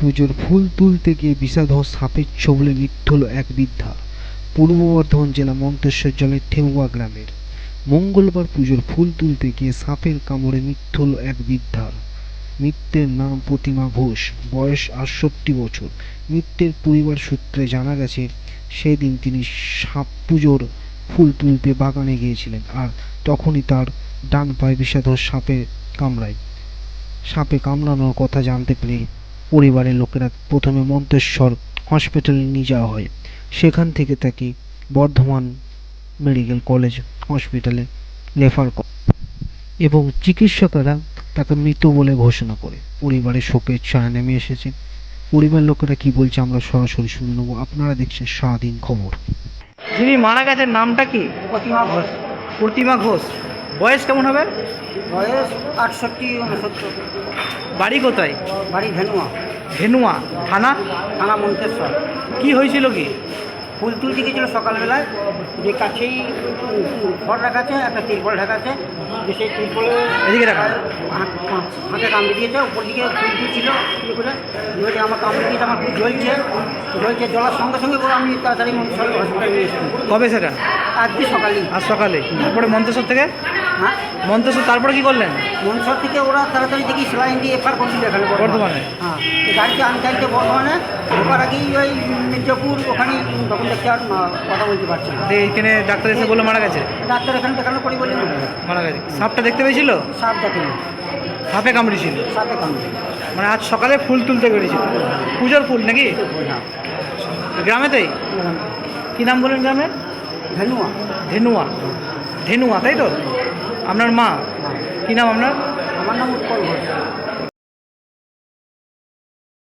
পুজোর ফুল তুলতে গিয়ে বিষাদহ সাপের ছোবলে হলো এক বৃদ্ধা, পূর্ব বর্ধমান জেলা মন্তেশ্বর জলের ঠেউয়া গ্রামের। মঙ্গলবার পুজোর ফুল তুলতে গিয়ে সাপের কামড়ে মৃত্যু হলো এক বৃদ্ধার। মৃত্যের নাম প্রতিমা ঘোষ, বয়স আটষট্টি বছর। মৃতের পরিবার সূত্রে জানা গেছে, সেদিন তিনি সাপ পুজোর ফুল তুলতে বাগানে গিয়েছিলেন আর তখনই তার ডান পায়ে বিষাদহ সাপে কামড়ায়। সাপে কামড়ানোর কথা জানতে পেরে পরিবারের লোকেরা প্রথমে মন্তেশ্বর হসপিটালে নিয়ে যাওয়া হয়। সেখান থেকে তাকে বর্ধমান মেডিকেল কলেজ হসপিটালে রেফার করে এবং চিকিৎসকেরা তাকে মৃত বলে ঘোষণা করে। পরিবারের শোকের ছায়া নেমে এসেছে। পরিবার লোকেরা কি বলছে আমরা সরাসরি শুনে নেব। আপনারা দেখছেন স্বাধীন খবর। যিনি মারা গেছেন নামটা কি? প্রতিমা ঘোষ। প্রতিমা ঘোষ। বয়স কেমন হবে? বয়স আটষট্টি উনসত্তর। বাড়ি কোথায়? বাড়ি ভেনুয়া। ভেনুয়া। থানা? থানা মন্তেশ্বর। কি হয়েছিল কি? ফুল তুলতে গেছিল সকালবেলায়। যে কাছেই ঘর রাখা আছে একটা তিরপল ঢাকা আছে যে সেই তিরপলে এদিকে রাখা। হাতে কামড়ে দিয়েছে উপর দিকে ফুল তুলছিল ইয়ে করে আমার কামড়ে দিয়েছে আমার খুব জ্বলছে। জ্বলছে জ্বলার সঙ্গে সঙ্গে করে আমি তাড়াতাড়ি মন্তেশ্বর হসপিটালে নিয়ে এসেছি। কবে সেটা? আজকে সকালে। আজ সকালে। তারপরে মন্তেশ্বর থেকে? হ্যাঁ? মন্তেশ্বর তারপরে কি করলেন? মনসর থেকে ওরা তাড়াতাড়ি দেখি সেলাইন দিয়ে এফআর করছিল এখানে বর্ধমানে? হ্যাঁ। তো গাড়িতে আমি গাড়িতে বর্ধমানে। ঢোকার আগেই ওই মির্জাপুর ওখানে তখন দেখছি আর কথা বলতে পারছে না। এইখানে ডাক্তার এসে বলে মারা গেছে? ডাক্তার এখানে দেখানো করি বলে মারা গেছে। সাপটা দেখতে পেয়েছিল? সাপ দেখেনি। সাপে কামড়েছিল সাপে কামড়ে। মানে আজ সকালে ফুল তুলতে পেরেছিল। পুজোর ফুল নাকি? হ্যাঁ। গ্রামেতেই? কী নাম বলেন গ্রামের? ধেনুয়া। ধেনুয়া। ধেনুয়া তাই তো? আপনার মা। কি নাম আপনার? আমার নাম উৎপল ঘোষ।